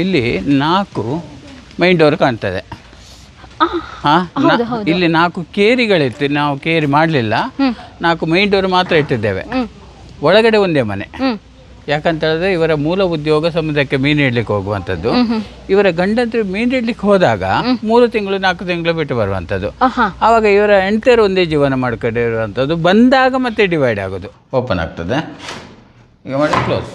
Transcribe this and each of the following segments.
ಇಲ್ಲಿ ನಾಲ್ಕು main door ಕಾಣ್ತದೆ. ಹಾ ಇಲ್ಲಿ ನಾಲ್ಕು ಕೇರಿಗಳಿತ್ತು ನಾವು ಕೇರಿ ಮಾಡಲಿಲ್ಲ. ನಾಲ್ಕು ಮೈನ್ ಡೋರ್ ಮಾತ್ರ ಇಟ್ಟಿದ್ದೇವೆ. ಒಳಗಡೆ ಒಂದೇ ಮನೆ. ಯಾಕಂತ ಹೇಳಿದ್ರೆ ಇವರ ಮೂಲ ಉದ್ಯೋಗ ಸಮುದ್ರಕ್ಕೆ ಮೀನು ಹಿಡ್ಲಿಕ್ಕೆ ಹೋಗುವಂಥದ್ದು. ಇವರ ಗಂಡಂತರು ಮೀನು ಹಿಡ್ಲಿಕ್ಕೆ ಹೋದಾಗ ಮೂರು ತಿಂಗಳು ನಾಲ್ಕು ತಿಂಗಳು ಬಿಟ್ಟು ಬರುವಂಥದ್ದು. ಆವಾಗ ಇವರ ಹೆಂಡತಿಯರು ಒಂದೇ ಜೀವನ ಮಾಡ್ಕೊಂಡಿರುವಂಥದ್ದು. ಬಂದಾಗ ಮತ್ತೆ ಡಿವೈಡ್ ಆಗೋದು. ಓಪನ್ ಆಗ್ತದೆ. ಈಗ ಮಾಡಿ ಕ್ಲೋಸ್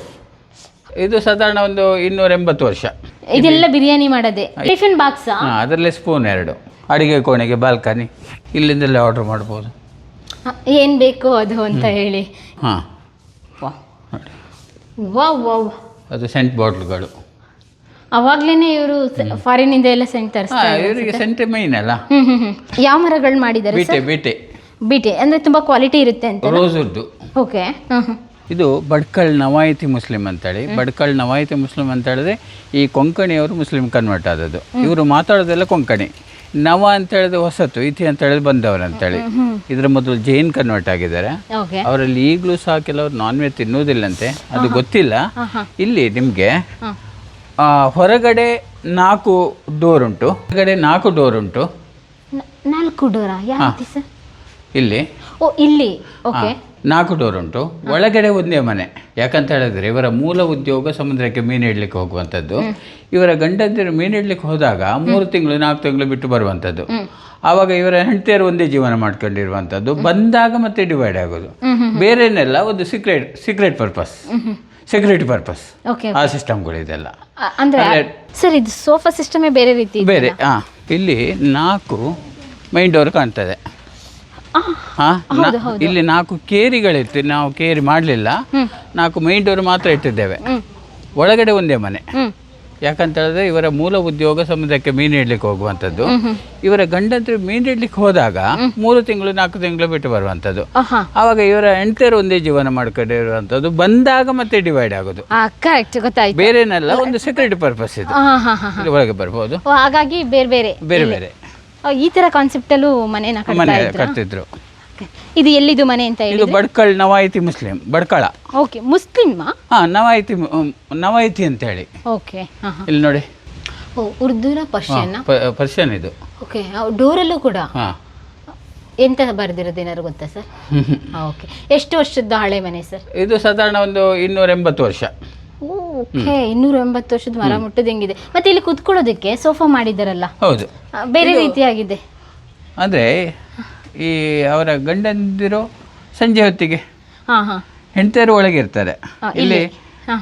ಇದು ಸಾಧಾರಣ ಒಂದು ಇನ್ನೂರ ಎಂಬತ್ತು ವರ್ಷ. ಇದೆಲ್ಲ ಬಿರಿಯಾನಿ ಮಾಡೋದೇ. ಟಿಫಿನ್ ಬಾಕ್ಸ್ ಹಾಂ ಅದರಲ್ಲಿ ಸ್ಪೂನ್ ಎರಡು. ಅಡಿಗೆ ಕೋಣೆಗೆ ಬಾಲ್ಕನಿ ಇಲ್ಲಿಂದಲೇ ಆರ್ಡರ್ ಮಾಡ್ಬೋದು. ಏನು ಬೇಕು ಅದು ಅಂತ ಹೇಳಿ. ಹಾಂ. Wow wow. ಅದು ಸೆಂಟ್ ಬಾಟ್ಲ್ಗಳು ಅವಾಗ್ಲೇನೆ ಇವರು ಫಾರಿನ್ ಇಂದ ಎಲ್ಲ ಸೆಂಟ್ ತರಿಸ್ತಾರೆ ಇವರಿಗೆ ಸೆಂಟ್ ಮೈನ್ ಅಲ್ಲ. ಹ್ಮ್ ಹ್ಮ್ ಹ್ಮ್. ಯಾವ ಮರಗಳು ಮಾಡಿದ್ದಾರೆ ಬೀಟೆ ಬೀಟೆ. ಬಿಟಿ. ಅಂದ್ರೆ ತುಂಬಾ ಕ್ವಾಲಿಟಿ ಇರುತ್ತೆ ಅಂತ. ರೋಸುದ್ದು ಓಕೆ ಹ್ಮ್ ಹ್ಮ್. ಇದು ಬಡ್ಕಳ್ ನವಾಯಿತಿ ಮುಸ್ಲಿಂ ಅಂತೇಳಿ. ಬಡ್ಕಳ್ ನವಾಯಿತಿ ಮುಸ್ಲಿಂ ಅಂತ ಹೇಳಿದ್ರೆ ಈ ಕೊಂಕಣಿಯವರು ಮುಸ್ಲಿಂ ಕನ್ವರ್ಟ್ ಆದದ್ದು. ಇವರು ಮಾತಾಡೋದೆಲ್ಲ ಕೊಂಕಣಿ. ನವ ಅಂತ ಹೇಳಿದ್ರೆ ಹೊಸತು ಇತಿ ಅಂತ ಹೇಳಿದ್ರೆ ಬಂದವರು ಅಂತೇಳಿ. ಇದರ ಮೊದಲು ಜೈನ್ ಕನ್ವರ್ಟ್ ಆಗಿದ್ದಾರೆ. ಅವರಲ್ಲಿ ಈಗಲೂ ಸಹ ಕೆಲವರು ನಾನ್ ವೆಜ್ ತಿನ್ನುವುದಿಲ್ಲಂತೆ. ಅದು ಗೊತ್ತಿಲ್ಲ. ಇಲ್ಲಿ ನಿಮಗೆ ಹೊರಗಡೆ ನಾಲ್ಕು ಡೋರ್ ಉಂಟು. ಹೊರಗಡೆ ನಾಲ್ಕು ಡೋರ್ ಉಂಟು. ನಾಲ್ಕು ಡೋರಾ ಇಲ್ಲಿ. ಓ ಇಲ್ಲಿ. ಓಕೆ. ನಾಲ್ಕು ಡೋರ್ ಉಂಟು. ಒಳಗಡೆ ಒಂದೇ ಮನೆ. ಯಾಕಂತ ಹೇಳಿದ್ರೆ ಇವರ ಮೂಲ ಉದ್ಯೋಗ ಸಮುದ್ರಕ್ಕೆ ಮೀನು ಇಡ್ಲಿಕ್ಕೆ ಹೋಗುವಂಥದ್ದು. ಇವರ ಗಂಡಂದಿರು ಮೀನು ಇಡ್ಲಿಕ್ಕೆ ಹೋದಾಗ ಮೂರು ತಿಂಗಳು ನಾಲ್ಕು ತಿಂಗಳು ಬಿಟ್ಟು ಬರುವಂಥದ್ದು. ಆವಾಗ ಇವರ ಹೆಂಡತಿಯರು ಒಂದೇ ಜೀವನ ಮಾಡ್ಕೊಂಡಿರುವಂಥದ್ದು. ಬಂದಾಗ ಮತ್ತೆ ಡಿವೈಡ್ ಆಗೋದು. ಬೇರೆನೆಲ್ಲ ಒಂದು secret secret purpose security purpose okay ಆ ಸಿಸ್ಟಮ್ಗಳಿದೆಲ್ಲ ಅಂದ್ರೆ ಸರ್ ಇದು ಸೋಫಾ ಸಿಸ್ಟಮೇ ಬೇರೆ ರೀತಿ. ಬೇರೆ ಹಾಂ ಇಲ್ಲಿ ನಾಲ್ಕು ಮೈನ್ ಡೋರ್ ಕಾಣ್ತದೆ. ಹಾ? ಇಲ್ಲಿ ನಾಲ್ಕು ಕೇರಿಗಳಿತ್ತು ನಾವು ಕೇರಿ ಮಾಡಲಿಲ್ಲ. ನಾಲ್ಕು ಮೈನ್ ಡೋರ್ ಮಾತ್ರ ಇಟ್ಟಿದ್ದೇವೆ. ಒಳಗಡೆ ಒಂದೇ ಮನೆ. ಯಾಕಂತ ಹೇಳಿದ್ರೆ ಇವರ ಮೂಲ ಉದ್ಯೋಗ ಸಮುದಾಯಕ್ಕೆ ಮೀನು ಹಿಡ್ಲಿಕ್ಕೆ ಹೋಗುವಂಥದ್ದು. ಇವರ ಗಂಡಂತರು ಮೀನು ಹಿಡ್ಲಿಕ್ಕೆ ಹೋದಾಗ ಮೂರು ತಿಂಗಳು ನಾಲ್ಕು ತಿಂಗಳು ಬಿಟ್ಟು ಬರುವಂಥದ್ದು. ಅವಾಗ ಆವಾಗ ಇವರ ಹೆಂಡತಿಯರು ಒಂದೇ ಜೀವನ ಮಾಡ್ಕೊಂಡಿರುವಂಥದ್ದು. ಬಂದಾಗ ಮತ್ತೆ ಡಿವೈಡ್ ಆಗೋದು. ಬೇರೆನೆಲ್ಲ ಒಂದು ಸೆಕ್ಯೂರಿಟಿ ಪರ್ಪಸ್ ಇದು. ಒಳಗೆ ಬರ್ಬೋದು. ಹಾಗಾಗಿ ಬೇರೆ ಬೇರೆ. ಬೇರೆ ಬೇರೆ. ಈ ತರ ಕಾನ್ಸೆಪ್ಟ್ ಅಲ್ಲೂ ಮನೆನ ಕಟ್ತಾ ಮನೆ ಇದ್ರಾ? ಕಟ್ತಿದ್ರು. ಇದು ಎಲ್ಲಿದು ಮನೆ ಅಂತ ಹೇಳಿ ಇದು ಬಡ್ಕಳ್ ನವಾಯಿತಿ ಮುಸ್ಲಿಂ ಬಡ್ಕಳ. ಓಕೆ ಮುಸ್ಲಿಮ್ ಹಾ ನವಾಯಿತಿ ಮು- ನವಾಯಿತಿ ಅಂತ ಹೇಳಿ ಓಕೆ ಹಾಂ ಹಾಂ. ಇಲ್ಲಿ ನೋಡಿ. ಓ ಉರ್ದುನ ಪರ್ಷಿಯನ್ನ? ಪರ್ಷನ್ ಪರ್ಷಿಯನ್ ಇದು. ಓಕೆ ಡೋರಲ್ಲೂ ಕೂಡ? ಹಾ. ಎಂತ ಬರ್ದಿರೋದು ಏನಾದ್ರು ಗೊತ್ತಾ ಸರ್? ಓಕೆ. ಎಷ್ಟು ವರ್ಷದ ಹಳೆ ಮನೆ ಸರ್? ಇದು ಸಾಧಾರಣ ಒಂದು ಇನ್ನೂರ ಎಂಬತ್ತು ವರ್ಷ. ಓಕೆ ಇನ್ನೂರ ಎಂಬತ್ತು ವರ್ಷದ ಮರ ಮುಟ್ಟದ ಹೆಂಗಿದೆ? ಮತ್ತೆ ಇಲ್ಲಿ ಕುತ್ಕೊಳ್ಳೋದಕ್ಕೆ ಸೋಫಾ ಮಾಡಿದಾರಲ್ಲ? ಹೌದು. ಬೇರೆ ರೀತಿಯಾಗಿದೆ. ಅಂದರೆ ಈ ಅವರ ಗಂಡಂದಿರೋ ಸಂಜೆ ಹೊತ್ತಿಗೆ ಹಾ ಹಾ. ಹೆಂಡತಿಯರು ಒಳಗೆ ಇರ್ತಾರೆ. ಇಲ್ಲಿ.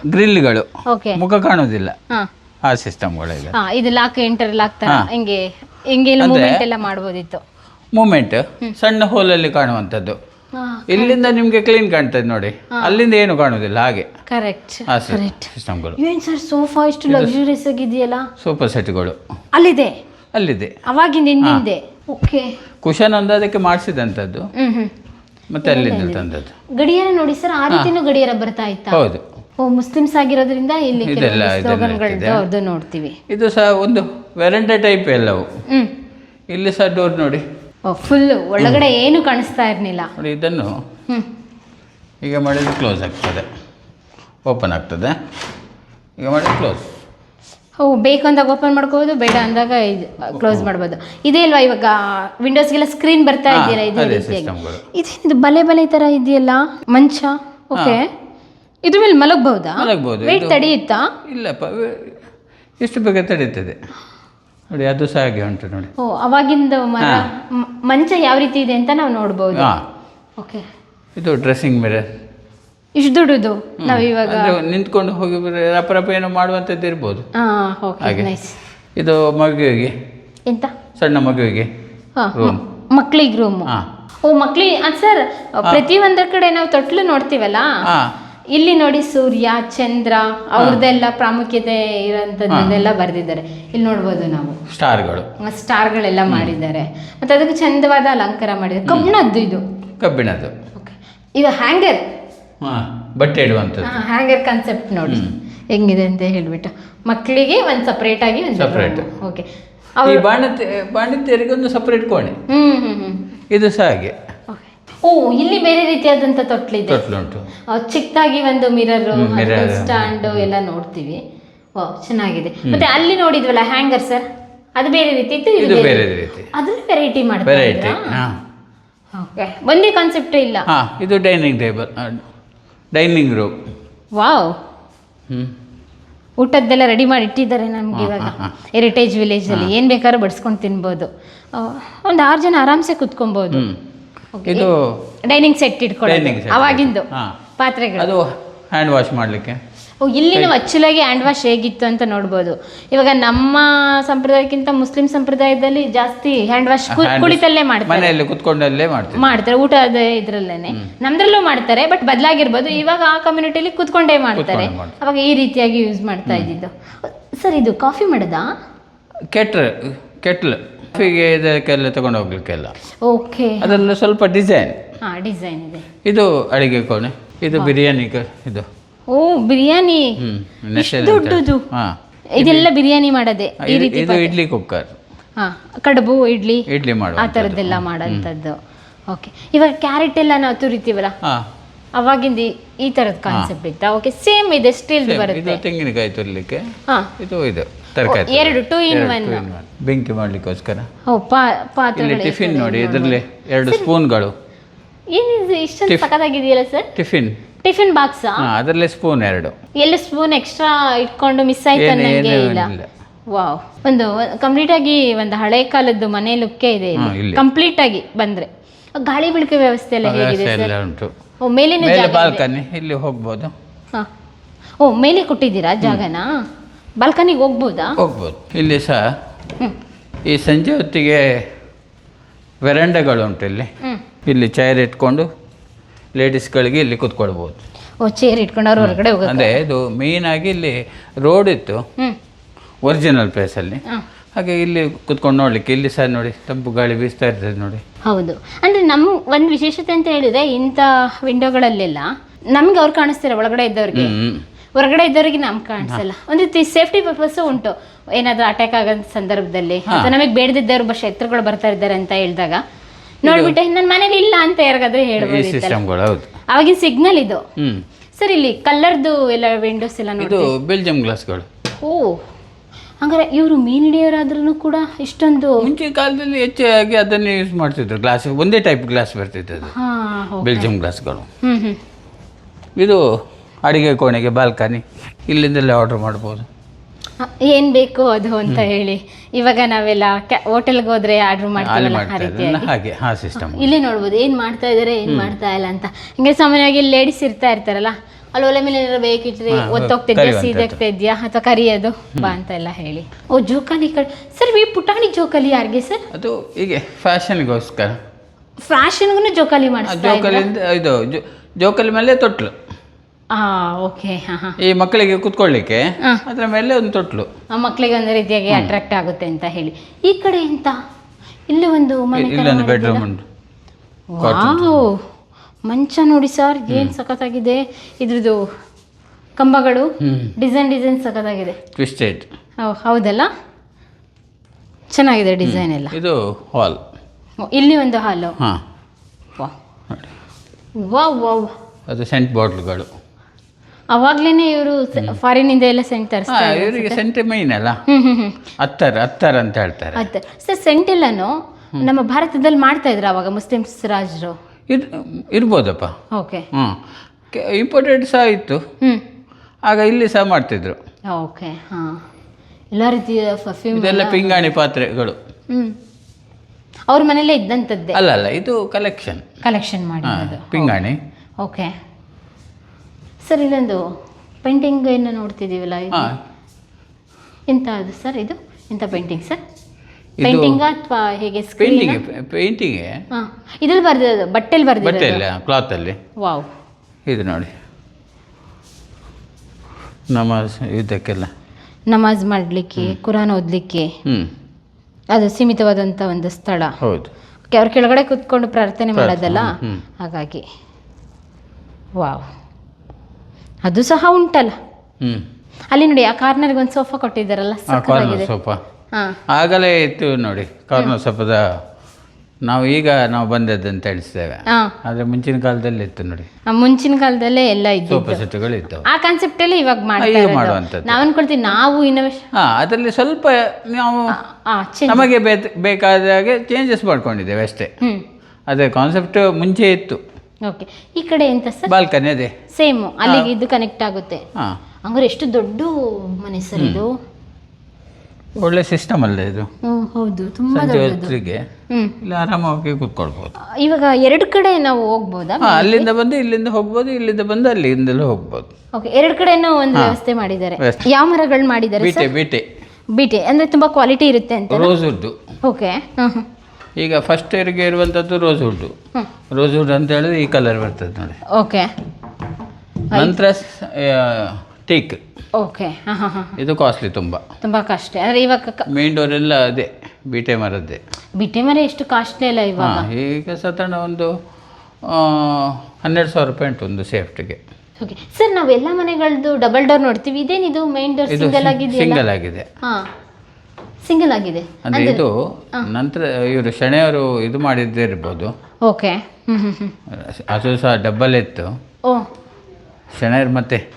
ಗ್ರಿಲ್ಗಳು. ಓಕೆ. ಮುಖ ಕಾಣೋದಿಲ್ಲ. ಹಾ. ಆ ಸಿಸ್ಟಮ್ ಹಾ ಇದು ಲಾಕ್ ಎಂಟರ್ ಲಾಕ್ ತರ ಹಾ. ಹಿಂಗೆ ಹಿಂಗೆ ಅಂದ್ರೆ- ಮೂಮೆಂಟ್ ಎಲ್ಲ ಮಾಡ್ಬೋದಿತ್ತು. ಮೂಮೆಂಟ್ ಸಣ್ಣ ಹೋಲಲ್ಲಿ ಕಾಣುವಂಥದ್ದು. ಇಲ್ಲಿಂದ ನಿಮಗೆ ಕ್ಲೀನ್ ಕಾಣ್ತದೆ ನೋಡಿ. ಅಲ್ಲಿಂದ ಏನು ಕಾಣುದಿಲ್ಲ ಹಾಗೆ. ಕರೆಕ್ಟ್ ಸಿಸ್ಟಮ್ಗಳು. ಏನ್ ಸರ್ ಸೋಫಾ ಇಷ್ಟು ಲಕ್ಸುರಿಯಸ್ ಆಗಿದೆಯಲ್ಲ? ಸೋಫಾ ಸೆಟ್ಗಳು ಅಲ್ಲಿದೆ? ಅಲ್ಲಿದೆ. ಅವಾಗಿಂದ ಹಿಂದಿಂದೆ ಓಕೆ ಕುಶನ್ ಒಂದು ಅದಕ್ಕೆ ಮಾಡಿಸಿದಂಥದ್ದು ಮತ್ತೆ ಅಲ್ಲಿಂದ ತಂದದ್ದು. ಗಡಿಯಾರ ನೋಡಿ ಸರ್ ಆ ರೀತಿನೂ ಗಡಿಯಾರ ಬರ್ತಾ ಇತ್ತಾ? ಹೌದು. ಓ ಮುಸ್ಲಿಮ್ಸ್ ಆಗಿರೋದ್ರಿಂದ ಇಲ್ಲಿ ನೋಡ್ತೀವಿ. ಇದು ಸಹ ಒಂದು ವೆರಂಡ ಟೈಪ್ ಎಲ್ಲವು. ಇಲ್ಲಿ ಸಹ ಡೋರ್ ನೋಡಿ. ಫುಲ್ ಒಳಗಡೆ ಏನು ಕಾಣಿಸ್ತಾ ಇರಲಿಲ್ಲ. ನೋಡಿ ಇದನ್ನು ಈಗ ಮಾಡಿದ್ರೆ ಕ್ಲೋಸ್ ಆಗ್ತದೆ. ಓಪನ್ ಆಗ್ತದೆ. ಈಗ ಮಾಡಿ ಕ್ಲೋಸ್ ಹೌ ಬೇಕು ಅಂದಾಗ ಓಪನ್ ಮಾಡ್ಕೋಬೋದು ಬೇಡ ಅಂದಾಗ ಕ್ಲೋಸ್ ಮಾಡ್ಬೋದು. ಇದೇ ಅಲ್ವಾ ಇವಾಗ ವಿಂಡೋಸ್ಗೆಲ್ಲ ಸ್ಕ್ರೀನ್ ಬರ್ತಾ ಇದೆಯಲ್ಲ ಇದೇ ರೀತಿಯಾಗಿ ಇದೇನಿದು ಬಲೆ ಬಲೆ ತರ ಇದೆಯಲ್ಲ? ಮಂಚ? ಓಕೆ. ಇದ್ರ ಮೇಲೆ ಮಲಗಬಹುದಾ ಮಲಗ್ಬೋದು. ವೇಟ್ ಇದು ತಡೆಯುತ್ತಾ? ಇಲ್ಲಪ್ಪ ಎಷ್ಟು ಬೇಗ ತಡೀತದೆ. ನೋಡಿ ಅದು ಸಹ ಹಾಗೆ ಉಂಟು ನೋಡಿ. ಓ ಅವಾಗಿಂದ ಮರ ಮ- ಮಂಚ ಯಾವ ರೀತಿ ಇದೆ ಅಂತ ನಾವು ನೋಡ್ಬೋದು. ಹಾಂ. ಓಕೆ ಇದು ಡ್ರೆಸ್ಸಿಂಗ್ ಮಿರರ್ ಇಷ್ಟು ದುಡ್ಡುದು ನಾವು ಇವಾಗ ಅಂದರೆ ನಿಂತ್ಕೊಂಡು ಹೋಗಿ ರಪ ರಪ ಏನೋ ಮಾಡುವಂಥದ್ದು ಇರ್ಬೋದು. ಹಾ ಓಕೆ ಹಾಗೆ. ನೈಸ್ ಇದು ಮಗುವಿಗೆ. ಎಂತ? ಸಣ್ಣ ಮಗುವಿಗೆ. ಹಾ Room. ಮಕ್ಳಿಗೆ ರೂಮ್ ಹಾಂ. ಓ ಮಕ್ಳಿ ಸರ್ ಪ್ರತಿಯೊಂದರ ಕಡೆ ನಾವು ತೊಟ್ಲು ನೋಡ್ತೀವಲ್ಲ? ಹಾಂ. ಇಲ್ಲಿ ನೋಡಿ ಸೂರ್ಯ ಚಂದ್ರ ಅವ್ರದ್ದೆಲ್ಲ ಪ್ರಾಮುಖ್ಯತೆ ಇರೋಂಥದ್ದೆಲ್ಲ ಬರೆದಿದ್ದಾರೆ. ಇಲ್ಲಿ ನೋಡ್ಬೋದು ನಾವು. ಸ್ಟಾರ್ಗಳು. ಸ್ಟಾರ್ಗಳೆಲ್ಲ ಮಾಡಿದ್ದಾರೆ. ಮತ್ತೆ ಅದಕ್ಕೆ ಚಂದವಾದ ಅಲಂಕಾರ ಮಾಡಿದ್ದಾರೆ. ಕಬ್ಬಿಣದ್ದು ಇದು. ಕಬ್ಬಿಣದ್ದು. ಇದು ಈಗ ಹ್ಯಾಂಗರ್. ಹಾಂ ಬಟ್ಟೆ ಇಡುವಂಥದ್ದು. ಹ್ಯಾಂಗರ್ ಕಾನ್ಸೆಪ್ಟ್ ನೋಡಿ. ಹೆಂಗಿದೆ ಅಂತ ಹೇಳ್ಬಿಟ್ಟು. ಮಕ್ಕಳಿಗೆ ಒಂದು ಸಪ್ರೇಟ್ ಆಗಿ ಒಂದು ಸಪ್ರೇಟ್ ಓಕೆ. ಈ ಬಾಣತಿ ಬಾಣತಿಯರಿಗೆ ಒಂದು ಸಪ್ರೇಟ್ ಕೋಣೆ. ಹ್ಮ್ ಹ್ಮ್ ಹ್ಮ್. ಇದು ಸಹ ಹಾಗೆ ಓ ಇಲ್ಲಿ ಬೇರೆ ರೀತಿಯಾದಂಥ ತೊಟ್ಲಿದೆ. ತೊಟ್ಲುಂಟು. ಆ, ಚಿಕ್ಕದಾಗಿ ಒಂದು ಮಿರರ್ ಸ್ಟ್ಯಾಂಡ್ ಎಲ್ಲ ನೋಡ್ತೀವಿ. ಓ ಚೆನ್ನಾಗಿದೆ. ಮತ್ತೆ ಅಲ್ಲಿ ನೋಡಿದ್ವಲ್ಲ ಹ್ಯಾಂಗರ್ ಸರ್ ಅದು ಬೇರೆ ರೀತಿ ಇತ್ತು ಇದು ಬೇರೆ ರೀತಿ? ಅದ್ರಲ್ಲಿ ವೆರೈಟಿ ಮಾಡ್ತಾರೆ ಓಕೆ. ಒಂದೇ ಕಾನ್ಸೆಪ್ಟ್ ಇಲ್ಲ? ಹಾ ಇದು dining table dining room wow. ಊಟದ್ದೆಲ್ಲ ready ಮಾಡಿ ಇಟ್ಟಿದ್ದಾರೆ ನಮ್ಗೆ ಇವಾಗ. ಹೆರಿಟೇಜ್ ವಿಲೇಜ್ ಅಲ್ಲಿ ಏನ್ ಬೇಕಾದ್ರೂ ಬಡಿಸ್ಕೊಂಡು ತಿನ್ಬೋದು. ಒಂದು ಆರು ಜನ ಆರಾಮ್ಸೆ ಕುತ್ಕೊಬಹುದು ಇದು ಡೈನಿಂಗ್ ಸೆಟ್ ಇಟ್ಕೊಳ್ಳಿ ಅವಾಗಿಂದು ಪಾತ್ರೆಗಳು. ಅದು ಹ್ಯಾಂಡ್ ವಾಶ್ ಮಾಡಲಿಕ್ಕೆ. ಓ ಇಲ್ಲಿ ನಾವು ಅಚ್ಚಲಾಗಿ ಹ್ಯಾಂಡ್ ವಾಶ್ ಹೇಗಿತ್ತು ಅಂತ ನೋಡ್ಬೋದು. ಇವಾಗ ನಮ್ಮ ಸಂಪ್ರದಾಯಕ್ಕಿಂತ ಮುಸ್ಲಿಂ ಸಂಪ್ರದಾಯದಲ್ಲಿ ಜಾಸ್ತಿ ಹ್ಯಾಂಡ್ ವಾಶ್ ಕುಳಿತಲ್ಲೇ ಮಾಡ್ತಾರೆ. ಕುತ್ಕೊಂಡಲ್ಲೇ ಮಾಡ್ತಾರೆ ಮಾಡ್ತಾರೆ. ಊಟದ ಇದ್ರಲ್ಲೇನೆ. ನಮ್ದ್ರಲ್ಲೂ ಮಾಡ್ತಾರೆ ಬಟ್ ಬದಲಾಗಿರ್ಬೋದು. ಇವಾಗ ಆ ಕಮ್ಯುನಿಟಿಲಿ ಕುತ್ಕೊಂಡೇ ಮಾಡ್ತಾರೆ. ಕುತ್ಕೊಂಡೇ ಮಾಡ್ತಾರೆ. ಅವಾಗ ಈ ರೀತಿಯಾಗಿ ಯೂಸ್ ಮಾಡ್ತಾ ಇದ್ದಿದ್ದು. ಸರ್ ಇದು ಕಾಫಿ ಮಾಡದಾ? ಕೆಟ್ಲ್ ಕೆಟ್ಲ್ ಕಾಫಿಗೆ ಇದಕ್ಕೆಲ್ಲ ತಗೊಂಡು ಹೋಗ್ಲಿಕ್ಕೆಲ್ಲ. ಓಕೆ ಅದೆಲ್ಲ ಸ್ವಲ್ಪ ಡಿಸೈನ್ ಹಾ ಡಿಸೈನ್ ಇದೆ. ಇದು ಅಡಿಗೆ ಕೋಣೆ ಇದು ಬಿರಿಯಾನಿ ಕ- ಇದು. ಓ ಬಿರಿಯಾನಿ? ಇಷ್ಟ್ ದೊಡ್ಡದು? ಹಾ. ಇದೆಲ್ಲ ಬಿರಿಯಾನಿ ಮಾಡದೆ? ಈ ಇದು ರೀತಿ ಇದು ಇಡ್ಲಿ ಕುಕ್ಕರ್ ಹಾ ಕಡಬು ಇಡ್ಲಿ? ಇಡ್ಲಿ ಆ ಮಾಡುವ ಮಾಡಂತದ್ದು ಮಾಡೋಂಥದ್ದು ಓಕೆ ಇವಾಗ ಕ್ಯಾರೆಟ್ ಎಲ್ಲ ನಾವು ತುರಿತೀವಲ್ಲ? ಹಾ. ಅವಾಗಿಂದ ಈ- ತರದ ಥರದ ಕಾನ್ಸೆಪ್ಟ್ ಇತ್ತಾ? ಓಕೆ ಸೇಮ್ ಇದೆ ಸ್ಟೀಲ್ ಇದು ಬರುತ್ತೆ. ತೆಂಗಿನಕಾಯಿ ತುರ್ಲಿಕ್ಕೆ. ಹಾ. ಇದು ಇದು. ತರಕಾರಿ ಎರಡು ಟೂ ಇನ್ ಒನ್ ಬೆಂಕಿ ಮಾಡ್ಲಿಕ್ಕೋಸ್ಕರ. ಇಲ್ಲಿ ಟಿಫಿನ್ ನೋಡಿ ಇದರಲ್ಲಿ ಎರಡು ಸ್ಪೂನ್ಗಳು. ಏನಿದು ಇಷ್ಟೊಂದು ಸಖತ್ತಾಗಿದೆಯಲ್ಲ ಸರ್? ಟಿಫಿನ್. Tiffin box? ಅದರಲ್ಲೇ ಸ್ಪೂನ್ ಎರಡು. ಎಲ್ಲ ಸ್ಪೂನ್ ಎಕ್ಸ್ಟ್ರಾ ಇಟ್ಕೊಂಡು ಮಿಸ್ ಆಯ್ತು ಏನು ಇಲ್ಲ. ವಾವ್. ಒಂದು ಕಂಪ್ಲೀಟ್ ಆಗಿ ಒಂದು ಹಳೆ ಕಾಲದ್ದು ಮನೆ ಲುಕ್ಕೇ ಇದೆ. ಕಂಪ್ಲೀಟ್ ಆಗಿ ಬಂದ್ರೆ. ಗಾಳಿ ಬೆಳಕು ವ್ಯವಸ್ಥೆ ಎಲ್ಲ ಹೇಗಿದೆ ಸರ್? ಉಂಟು. ಓ ಮೇಲಿನ. ಬಾಲ್ಕನಿ ಇಲ್ಲಿ ಹೋಗ್ಬೋದು. ಹಾ. ಓ ಮೇಲೆ ಕೊಟ್ಟಿದ್ದೀರಾ ಜಾಗನ? ಬಾಲ್ಕನಿಗೆ ಹೋಗ್ಬೋದಾ? ಹೋಗ್ಬೋದು. ಇಲ್ಲಿ ಸಹ ಈ ಸಂಜೆ ಹೊತ್ತಿಗೆ ವೆರಂಡಗಳು ಉಂಟು ಇಲ್ಲಿ ಇಲ್ಲಿ ಚೇರ್ ಇಟ್ಕೊಂಡು ಲೇಡೀಸ್ಗಳಿಗೆ ಇಲ್ಲಿ ಕೂತ್ಕೊಳ್ಬೋದು. ಓ ಚೇರ್ ಇಟ್ಕೊಂಡು ಅವ್ರ ಹೊರಗಡೆ ಹೋಗೋದು ಅಂದರೆ ಇದು ಮೇಯ್ನಾಗಿ ಇಲ್ಲಿ ರೋಡ್ ಇತ್ತು. ಒರಿಜಿನಲ್ ಪ್ಲೇಸಲ್ಲಿ ಹಾಗೆ ಇಲ್ಲಿ ಕುತ್ಕೊಂಡು ನೋಡ್ಲಿಕ್ಕೆ ಇಲ್ಲಿ ಸಹ ನೋಡಿ ತಂಪು ಗಾಳಿ ಬೀಸ್ತಾ ಇರ್ತದೆ ನೋಡಿ. ಹೌದು. ಅಂದ್ರೆ ನಮ್ಮ ಒಂದು ವಿಶೇಷತೆ ಅಂತ ಹೇಳಿದ್ರೆ ಇಂಥ ವಿಂಡೋಗಳಲ್ಲೆಲ್ಲ ನಮ್ಗೆ ಅವ್ರು ಕಾಣಿಸ್ತಾರೆ ಒಳಗಡೆ ಇದ್ದವ್ರಿಗೆ ಹೊರಗಡೆ ಇದ್ದವರಿಗೆ ನಮ್ಗೆ ಕಾಣಿಸಲ್ಲ. ಒಂದು ರೀತಿ ಸೇಫ್ಟಿ ಪರ್ಪಸ್ ಉಂಟು. ಏನಾದ್ರೂ ಅಟ್ಯಾಕ್ ಆಗೋ ಸಂದರ್ಭದಲ್ಲಿ. ಅಥವಾ ನಮಗೆ ಬೇಡದಿದ್ದವ್ರು ಬಸ್ ಶತ್ರುಗಳು ಬರ್ತಾ ಇದ್ದಾರೆ ಅಂತ ಹೇಳಿದಾಗ. ನೋಡ್ಬಿಟ್ಟೆ ನನ್ನ ಮನೇಲಿ ಇಲ್ಲ ಅಂತ ಯಾರಿಗಾದ್ರೂ ಹೇಳ್ಬೋದು ಅವಾಗಿನ ಸಿಗ್ನಲ್ ಇದು. ಸರ್ ಇಲ್ಲಿ ಕಲರ್ದು ಎಲ್ಲ ವಿಂಡೋಸ್ ಎಲ್ಲ ನೋಡಿ ಇದು ಬೆಲ್ಜಿಯಂ ಗ್ಲಾಸ್ಗಳು ಓ ಹಂಗಾರೆ ಇವರು ಮೀನ್ ಹಿಡಿಯೋರಾದ್ರೂ ಕೂಡ ಇಷ್ಟೊಂದು ಮುಂಚಿನ ಕಾಲದಲ್ಲಿ ಹೆಚ್ಚಾಗಿ ಅದನ್ನೇ ಯೂಸ್ ಮಾಡ್ತಿದ್ರು. ಗ್ಲಾಸ್ ಒಂದೇ ಟೈಪ್ ಗ್ಲಾಸ್ ಬರ್ತಿತ್ತು ಅದು ಬೆಲ್ಜಿಯಂ ಗ್ಲಾಸ್ಗಳು ಇದು ಅಡಿಗೆ ಕೋಣೆಗೆ ಬಾಲ್ಕನಿ ಇಲ್ಲಿಂದಲೇ ಆರ್ಡರ್ ಮಾಡ್ಬೋದು. ಏನು ಬೇಕು ಅದು ಅಂತ ಹೇಳಿ. ಇವಾಗ ನಾವೆಲ್ಲ ಹೋಟೆಲ್ಗೆ ಹೋದ್ರೆ ಆರ್ಡರ್ ಮಾಡ್ತೀವಿ ಮಾಡ್ತೀವಲ್ಲ ಆ ಹಾಗೆ ಹಾ ಸಿಸ್ಟಮ್ ಇಲ್ಲಿ ನೋಡ್ಬೋದು. ಏನು ಮಾಡ್ತಾ ಇದಾರೆ ಏನು ಮಾಡ್ತಾ ಇಲ್ಲ ಅಂತ. ಹಿಂಗೆ ಸಾಮಾನ್ಯವಾಗಿ ಲೇಡೀಸ್ ಇರ್ತಾ ಇರ್ತಾರಲ್ಲ ಅಲ್ಲಿ ಒಲೆ ಮೇಲೆ ಏನಾದ್ರು ಬೇಕಿಟ್ರಿ ಒತ್ತೋಗ್ತಿದ್ಯಾ ಕರಿಯುವಂಥದ್ದು. ಸೀದಾಗ್ತಾ ಇದ್ಯಾ ಅಥವಾ ಕರಿಯೋದು ಬಾ ಅಂತ ಎಲ್ಲ ಹೇಳಿ. ಓ ಜೋಕಾಲಿ ಕಡೆ. ಸರ್ ಈ ಪುಟಾಣಿ ಜೋಕಾಲಿ ಯಾರಿಗೆ ಸರ್? ಅದು ಹೀಗೆ ಫ್ಯಾಷನ್ಗೋಸ್ಕರ. ಫ್ಯಾಷನ್ಗೂ ಜೋಕಾಲಿ ಜೋಕಲಿಂದ ಇದು ಜೋಕಲಿ ಮೇಲೆ ತೊಟ್ಲು. ಓಕೆ ಈ ಮಕ್ಕಳಿಗೆ ಕುತ್ಕೊಳ್ಳಿಕ್ಕೆ. ಅದರ ಮೇಲೆ ಒಂದು ತೊಟ್ಲು. ಮಕ್ಕಳಿಗೆ ಒಂದು ರೀತಿಯಾಗಿ ಅಟ್ರಾಕ್ಟ್ ಆಗುತ್ತೆ ಅಂತ ಹೇಳಿ. ಈ ಕಡೆ ಎಂತ? ಇಲ್ಲಿ ಒಂದು ಇಲ್ಲೊಂದು ಬೆಡ್ರೂಮ್ ಉಂಟು. ಮಂಚ ನೋಡಿ ಸರ್ ಏನ್ ಸಖತ್ತಾಗಿದೆ? ಇದ್ರದ್ದು ಕಂಬಗಳು ಡಿಸೈನ್ ಡಿಸೈನ್ ಸಖತ್ತಾಗಿದೆ. ಟ್ವಿಸ್ಟೆಡ್ ಹೌದಲ್ಲ? ಚೆನ್ನಾಗಿದೆ ಡಿಸೈನ್ ಎಲ್ಲ. ಇದು ಹಾಲ್ ಇಲ್ಲಿ ಒಂದು ಹಾಲು ಹಾಂ. ವಾವ್ ವಾವ್ ಅದು ಸೆಂಟ್ ಬಾಟ್ಲ್ಗಳು ಅವಾಗ್ಲೇನೆ ಇವರು ಫಾರಿನಿಂದ ಎಲ್ಲ ಸೆಂಟ್ ತರಿಸ್ತಾರೆ ತರಿಸ್ತಾ ಇವರಿಗೆ ಸೆಂಟ್ ಮೈನ್ ಅಲ್ಲ. ಅತ್ತರ್ ಅತ್ತರ್ ಅಂತ ಹೇಳ್ತಾರೆ. ಅತ್ತರ್ ಸರ್ ಸೆಂಟ್ ಎಲ್ಲಾನು ನಮ್ಮ ಭಾರತದಲ್ಲಿ ಮಾಡ್ತಾ ಇದ್ರು ಅವಾಗ ಮುಸ್ಲಿಮ್ಸ್ ರಾಜರು? ಇರ್ ಇರ್ಬೋದಪ್ಪ. ಓಕೆ. ಹ್ಞೂ ಇಂಪಾರ್ಟೆಂಟ್ ಸಹ ಇತ್ತು. ಆಗ ಇಲ್ಲಿ ಸಹ ಮಾಡ್ತಿದ್ರು. ಓಕೆ ಹಾಂ. ಎಲ್ಲ ರೀತಿಯ ಪರ್ಫ್ಯೂಮ್ ಇದೆಲ್ಲ ಪಿಂಗಾಣಿ ಪಾತ್ರೆಗಳು. ಹ್ಞೂ ಅವ್ರ ಮನೇಲೆ ಇದ್ದಂಥದ್ದೇ ಅಲ್ಲ ಅಲ್ಲ ಇದು ಕಲೆಕ್ಷನ್ ಕಲೆಕ್ಷನ್ ಮಾಡಿ ಪಿಂಗಾಣಿ. ಓಕೆ. ಸರ್ ಇಲ್ಲೊಂದು ಪೇಂಟಿಂಗ್ ಏನು ನೋಡ್ತಿದ್ದೀವಲ್ಲ ಇದು? ಹಾಂ. ಎಂತ ಅದು ಸರ್ ಇದು? ಎಂತ ಪೇಂಟಿಂಗ್ ಸರ್? ಇದು ಪೇಂಟಿಂಗ್ ಅಥವಾ ಹೇಗೆ ಸ್ಕ್ರೀನ್ ಪೇಂಟಿಂಗ್ ಪೇಂಟಿಂಗ್ಗೆ ಹಾಂ. ಇದ್ರಲ್ಲಿ ಬರ್ದಿರೋದು ಬಟ್ಟೆಲಿ ಬರ್ದಿರೋದು. ಕ್ಲಾತ್ ಕ್ಲಾತಲ್ಲಿ ವಾವ್. ಇದು ನೋಡಿ. ನಮಾಜ್ ಇದಕ್ಕೆಲ್ಲ. ನಮಾಜ್ ಮಾಡಲಿಕ್ಕೆ ಕುರಾನ್ ಓದಲಿಕ್ಕೆ. ಹ್ಞೂ ಅದು ಸೀಮಿತವಾದಂಥ ಒಂದು ಸ್ಥಳ. ಹೌದು. ಅವ್ರ ಕೆಳಗಡೆ ಕೂತ್ಕೊಂಡು ಪ್ರಾರ್ಥನೆ ಮಾಡೋದಲ್ಲ? ಹಾಗಾಗಿ. ವಾವ್. ಅದು ಸಹ ಉಂಟಲ್ಲ. ಅಲ್ಲಿ ನೋಡಿ ಆ ಕಾರ್ನರ್ಗೆ ಒಂದು ಸೋಫಾ ಕೊಟ್ಟಿದ್ದಾರಲ್ಲ ಕಾರ್ನರ್ ಸೋಫಾ ಆಗಲೇ ಇತ್ತು ನೋಡಿ ಕಾರ್ನರ್ ಸೋಫಾದ ನಾವು ಈಗ ನಾವು ಬಂದದ್ದು ಅಂತ ಎಣಿಸ್ತೇವೆ. ಹಾ. ಆದರೆ ಮುಂಚಿನ ಕಾಲದಲ್ಲಿ ಇತ್ತು ನೋಡಿ. ಮುಂಚಿನ ಕಾಲದಲ್ಲೇ ಎಲ್ಲ ಇತ್ತು ಸೋಫಾ ಸೆಟ್ಗಳು ಇದ್ದವು. ಆ ಕಾನ್ಸೆಪ್ಟ್ ಅಲ್ಲಿ ಇವಾಗ. ಮಾಡುವಂಥದ್ದು. ನಾವ್ ಅನ್ಕೊಳ್ತೀವಿ ನಾವು ಇನ್ನೋವೇಶನ್ ಹಾ ಅದರಲ್ಲಿ ಸ್ವಲ್ಪ ನಾವು ನಮಗೆ ಬೇಕಾದ ಹಾಗೆ ಚೇಂಜಸ್ ಮಾಡ್ಕೊಂಡಿದ್ದೇವೆ ಅಷ್ಟೇ. ಅದೇ ಕಾನ್ಸೆಪ್ಟ್ ಮುಂಚೆ ಇತ್ತು. ಓಕೆ ಈ ಕಡೆ ಎಂತ ಸರ್? ಬಾಲ್ಕನಿ ಅದೇ. ಸೇಮ್ ಅಲ್ಲಿಗೆ ಇದು ಕನೆಕ್ಟ್ ಆಗುತ್ತೆ. ಹಾಂ. ಹಂಗಾರೆ ಎಷ್ಟು ದೊಡ್ಡ ಮನೆ ಸರ್ ಇದು? ಒಳ್ಳೆ ಸಿಸ್ಟಮ್ ಅಲ್ಲ ಇದು. ಹ್ಮ್, ಹೌದು. ತುಂಬಾ ಸಂಜೆ ದೊಡ್ಡದು. ಹೊತ್ತಿಗೆ ಹ್ಮ್. ಇಲ್ಲಿ ಆರಾಮವಾಗಿ ಕೂತ್ಕೊಳ್ಬೋದು. ಇವಾಗ ಎರಡು ಕಡೆ ನಾವು ಹೋಗ್ಬೋದಾ ಹಾಂ ಅಲ್ಲಿಂದ ಬಂದು ಇಲ್ಲಿಂದ ಹೋಗ್ಬೋದು ಇಲ್ಲಿಂದ ಬಂದು ಅಲ್ಲಿಂದಲೂ ಹೋಗ್ಬೋದು. ಓಕೆ ಎರಡು ಕಡೆನೂ ಒಂದು ವ್ಯವಸ್ಥೆ ಮಾಡಿದ್ದಾರೆ. ವ್ಯವಸ್ಥೆ. ಯಾವ ಮರಗಳು ಮಾಡಿದ್ದಾರೆ ಬೀಟೆ ಬೀಟೆ. ಬಿಟಿ. ಅಂದ್ರೆ ತುಂಬಾ ಕ್ವಾಲಿಟಿ ಇರುತ್ತೆ ಅಂತ. Rose okay hmm hmm. ಈಗ ಫಸ್ಟ್ ಇಯರ್ಗೆ ಇರುವಂಥದ್ದು ರೋಸ್ ವುಡ್ ರೋಸ್ ವುಡ್ ಅಂತ ಹೇಳಿದ್ರೆ ಈ ಕಲರ್ ಬರ್ತದೆ ನೋಡಿ. ಓಕೆ ನಂತರ ಟೀಕ್ ಓಕೆ ಇದು ಕಾಸ್ಟ್ಲಿ ತುಂಬ. ತುಂಬಾ ಕಷ್ಟ. ಅಂದ್ರೆ ಇವಾಗ ಮೇನ್ ಡೋರ್ ಎಲ್ಲ ಅದೇ ಬೀಟೆ ಮರದ್ದೇ. ಬಿಟ್ಟೆ ಮರ ಎಷ್ಟು ಕಾಸ್ಟ್ಲಿ ಅಲ್ಲ ಇವಾಗ? ಹಾಂ ಈಗ ಸಾಧಾರಣ ಒಂದು ಹನ್ನೆರಡು ಸಾವಿರ ರೂಪಾಯಿ ಉಂಟು ಒಂದು ಸೇಫ್ಟಿಗೆ. ಓಕೆ ಸರ್ ನಾವು ಎಲ್ಲ ಮನೆಗಳದ್ದು ಡಬಲ್ ಡೋರ್ ನೋಡ್ತೀವಿ. ಇದೇನಿದು ಮೇನ್ ಡೋರ್ ಇದು ಸಿಂಗಲ್ ಆಗಿದೆಯಲ್ಲ ಸಿಂಗಲ್ ಆಗಿದೆ. ಹಾಂ. ಸಿಂಗಲ್ ಆಗಿದೆ. ಅಂದರೆ ಇದು ನಂತರ ಇವರು ಶಣೆಯವರು ಇದು ಮಾಡಿದ್ದೇ ಇರ್ಬೋದು. ಓಕೆ. ಅದು ಸಹ ಡಬ್ಬಲ್ ಇತ್ತು ಓ. ಶಣೆಯರು ಮತ್ತೆ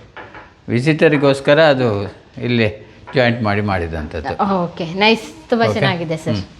ವಿಸಿಟರಿಗೋಸ್ಕರ ಅದು ಇಲ್ಲಿ ಜಾಯಿಂಟ್ ಮಾಡಿ ಮಾಡಿದಂಥದ್ದು. ಓಕೆ. ನೈಸ್. ತುಂಬ ಚೆನ್ನಾಗಿದೆ ಸರ್.